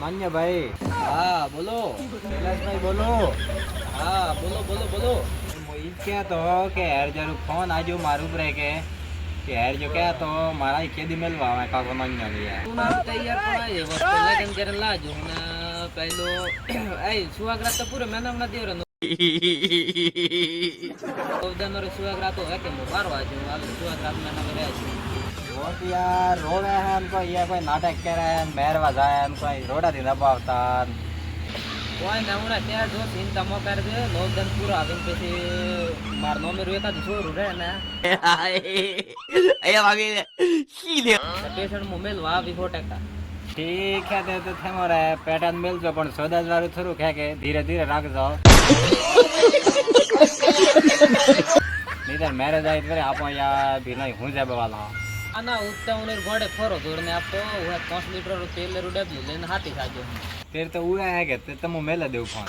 નાન્યાભાઈ હા બોલો. કૈલાસભાઈ બોલો. હા બોલો બોલો બોલો. જ કહેતો કે હેર જરૂર ફોન આજો મારું પર કે કે હેર જો તો મારા કેદી મેલવા આવે કાકો યાર તું મારું તૈયાર પણ આવી વસ્તુ લગન કરે લાજો. ને પેલો એ સુવાગરાત તો પૂરો મેં હમણાં દેવરો ચૌદનો રે તો હે કે મારવા બારવા જો હાલ સુવાગરાત મેં ના છે રોટ યાર રોવે હે ને કોઈ યાર કોઈ નાટક કરે હે ને મહેરવા જાય ને કોઈ રોડાથી દબાવતા ને. કોઈ ને હમણાં ત્યાં જો ચિંતા મો કરી દે લોકડાઉન પૂરો આવીને પછી માર નોમે રું એકાદ છોરું રહે ને. પેશન્ટ મુ મેલવા આવી સો ટકા. ઠીક હે તે તો થેમો રે પેટર્ન મેલજો પણ સોદા વાળું થોડું ખે કે ધીરે ધીરે રાખજો. નહીં મેરેજ આવી ત્યારે આપો યાર ભીનાઈ હું જાય વાલા. આના ઉત્તા ઉનેર ઘોડે ફરો દોડને આપતો હું પાંચ લીટર તેલ ડબલું લઈને હાથી સાજો તેર તો ઉયા કે, તે તમે મેલે દેવું ફોન.